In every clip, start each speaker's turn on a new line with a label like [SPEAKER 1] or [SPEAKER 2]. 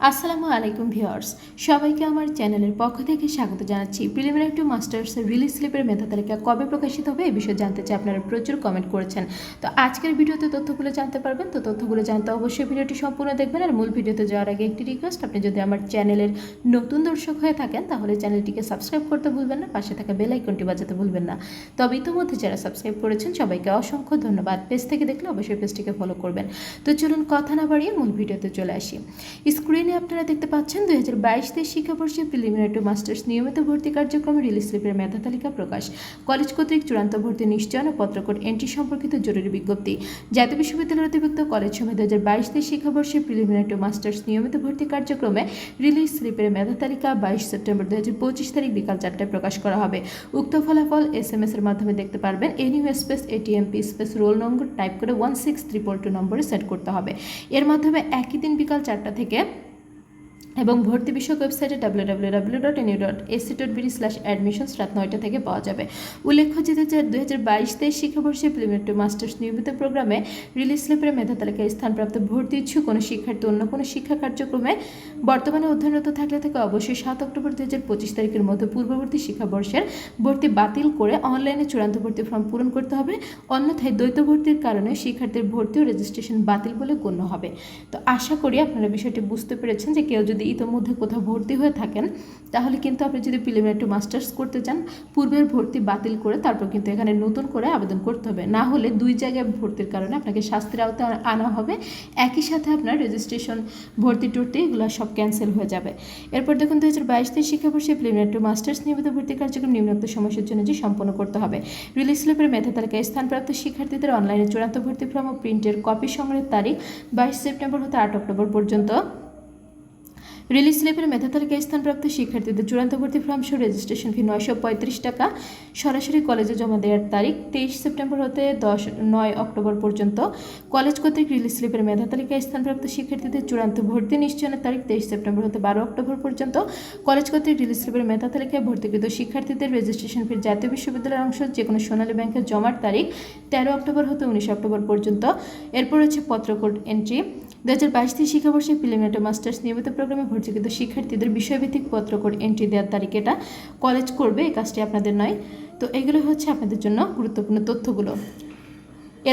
[SPEAKER 1] আসসালামু আলাইকুম ভিউয়ার্স, সবাইকে আমার চ্যানেলের পক্ষ থেকে স্বাগত জানাচ্ছি। প্রিলিমিনারি টু মাস্টার্স রিলিজ স্লিপের মেধা তালিকা কবে প্রকাশিত হবে এই বিষয়ে জানতে চাই, আপনারা প্রচুর কমেন্ট করেছেন। তো আজকের ভিডিওতে তথ্যগুলো জানতে পারবেন, তো তথ্যগুলো জানতে অবশ্যই ভিডিওটি সম্পূর্ণ দেখবেন আর মূল ভিডিওতে যাওয়ার আগে একটি রিকোয়েস্ট আপনি যদি আমার চ্যানেলের নতুন দর্শক হয়ে থাকেন, তাহলে চ্যানেলটিকে সাবস্ক্রাইব করতে ভুলবেন না, পাশে থাকা বেল আইকনটি বাজাতে ভুলবেন না। তবে ইতিমধ্যে যারা সাবস্ক্রাইব করেছেন, সবাইকে অসংখ্য ধন্যবাদ। পেজ থেকে দেখলে অবশ্যই পেজটিকে ফলো করবেন। তো চলুন কথা না বাড়িয়ে মূল ভিডিওতে চলে আসি। স্ক্রিনে আপনারা দেখতে পাচ্ছেন দুই হাজার বাইশ তেইশ শিক্ষাবর্ষে প্রিলিমিনারি টু মাস্টার্স নিয়মিত ভর্তি কার্যক্রমে রিলিজ স্লিপের মেধা তালিকা প্রকাশ। কলেজ কর্তৃক চূড়ান্ত ভর্তি নিশ্চয়ন ও পত্রকোট এন্ট্রি সম্পর্কিত জরুরি বিজ্ঞপ্তি। জাতীয় বিশ্ববিদ্যালয়ের অধিভুক্ত কলেজ সময় দু হাজার বাইশ তেইশ শিক্ষাবর্ষে প্রিলিমিনারি মাস্টার্স নিয়মিত ভর্তি কার্যক্রমে রিলিজ স্লিপের মেধা তালিকা বাইশ সেপ্টেম্বর দু হাজার পঁচিশ তারিখ বিকাল চারটায় প্রকাশ করা হবে। উক্ত ফলাফল এস এম এস এর মাধ্যমে দেখতে পারবেন। NU space ATMP space roll number type করে ওয়ান সিক্স ত্রিপল টু নম্বরে সেট করতে হবে। এর মাধ্যমে একই দিন বিকাল চারটা থেকে এবং ভর্তি বিষয়ক ওয়েবসাইটে W W W dot NU dot AC dot BD slash admissions রাত নয়টা থেকে পাওয়া যাবে। উল্লেখ্য যে দুই হাজার বাইশ তেইশ শিক্ষাবর্ষে প্রিলিমিনারি মাস্টার্স নিয়মিত প্রোগ্রামে রিলিজ স্লিপের মেধা তালিকায় স্থানপ্রাপ্ত ভর্তি ইচ্ছুক কোনো শিক্ষার্থী অন্য কোনো শিক্ষা কার্যক্রমে বর্তমানে অধ্যয়নরত থাকলে থেকে অবশ্যই সাত অক্টোবর দুই হাজার পঁচিশ তারিখের মধ্যে পূর্ববর্তী শিক্ষাবর্ষের ভর্তি বাতিল করে অনলাইনে চূড়ান্ত ভর্তি ফর্ম পূরণ করতে হবে। অন্যথায় দ্বৈত ভর্তির কারণে শিক্ষার্থীর ভর্তি ও রেজিস্ট্রেশন বাতিল বলে গণ্য হবে। তো আশা করি আপনারা বিষয়টি বুঝতে পেরেছেন যে কেউ যদি ইতোমধ্যে কোথাও ভর্তি হয়ে থাকেন, তাহলে কিন্তু আপনি যদি প্রিলিমিনারি টু মাস্টার্স করতে চান, পূর্বের ভর্তি বাতিল করে তারপর কিন্তু এখানে নতুন করে আবেদন করতে হবে। না হলে দুই জায়গায় ভর্তির কারণে আপনাকে শাস্তির আওতায় আনা হবে। একই সাথে আপনার রেজিস্ট্রেশন ভর্তি টর্তি এগুলো সব ক্যান্সেল হয়ে যাবে। এরপর দেখুন দু হাজার বাইশ তেইশ শিক্ষাবর্ষে প্রিলিমিনারি টু মাস্টার্স নিয়মিত ভর্তি কার্যক্রম নিম্নোক্ত জন্য যে সম্পন্ন করতে হবে। রিলিজ স্লিপের মেধা তালিকায় স্থানপ্রাপ্ত শিক্ষার্থীদের অনলাইনে চূড়ান্ত ভর্তি ফর্ম ও প্রিন্টের কপি সংগ্রহের তারিখ বাইশ সেপ্টেম্বর হতে আট অক্টোবর পর্যন্ত। রিলিজ স্লিপের মেধা তালিকায় স্থানপ্রাপ্ত শিক্ষার্থীদের চূড়ান্ত ভর্তি ফর্ম সহ রেজিস্ট্রেশন ফি নয়শো পঁয়ত্রিশ টাকা। সরাসরি কলেজে জমা দেওয়ার তারিখ তেইশ সেপ্টেম্বর হতে দশ, নয় অক্টোবর পর্যন্ত। কলেজ কর্তৃক রিলিজ স্লিপের মেধা তালিকায় স্থানপ্রাপ্ত শিক্ষার্থীদের চূড়ান্ত ভর্তি নিশ্চয়নের তারিখ তেইশ সেপ্টেম্বর হতে বারো অক্টোবর পর্যন্ত। কলেজ কর্তৃক রিলিজ স্লিপের মেধা তালিকায় ভর্তিকৃত শিক্ষার্থীদের রেজিস্ট্রেশন ফি জাতীয় বিশ্ববিদ্যালয়ের অংশ যে কোনো সোনালী ব্যাংকে জমার তারিখ তেরো অক্টোবর হতে উনিশ অক্টোবর পর্যন্ত। এরপর হচ্ছে পত্রকোট এন্ট্রি দু হাজার বাইশ থেকে শিক্ষাবর্ষে প্রিলিমিনারি মাস্টার্স নিয়মিত প্রোগ্রামে ভর্তিকৃত শিক্ষার্থীদের বিষয়ভিত্তিক পত্রকোড এন্ট্রি দেওয়ার তারিখ এটা কলেজ করবে, এই কাজটি আপনাদের নয়। তো এগুলো হচ্ছে আপনাদের জন্য গুরুত্বপূর্ণ তথ্যগুলো।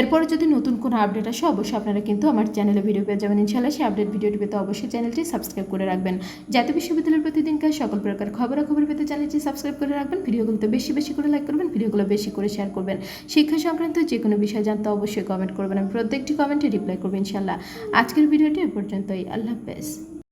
[SPEAKER 1] এরপরে যদি নতুন কোনো আপডেট আসে, অবশ্যই আপনারা কিন্তু আমার চ্যানেলে ভিডিও পেয়ে যাবেন। ইনশাল্লাহ সেই আপডেট ভিডিওটি পেতে অবশ্যই চ্যানেলটি সাবস্ক্রাইব করে রাখবেন। জাতীয় বিশ্ববিদ্যালয়ের প্রতিদিনকার সকল প্রকার খবরাখবর পেতে চ্যানেলটি সাবস্ক্রাইব করে রাখবেন। ভিডিওগুলোতে বেশি বেশি করে লাইক করবেন, ভিডিওগুলো বেশি করে শেয়ার করবেন। শিক্ষা সংক্রান্ত যে কোনো বিষয় জানতে অবশ্যই কমেন্ট করবেন। আমি প্রত্যেকটি কমেন্টে রিপ্লাই করবেন ইনশাল্লাহ আজকের ভিডিওটি এ পর্যন্তই। আল্লাহ হাফেজ।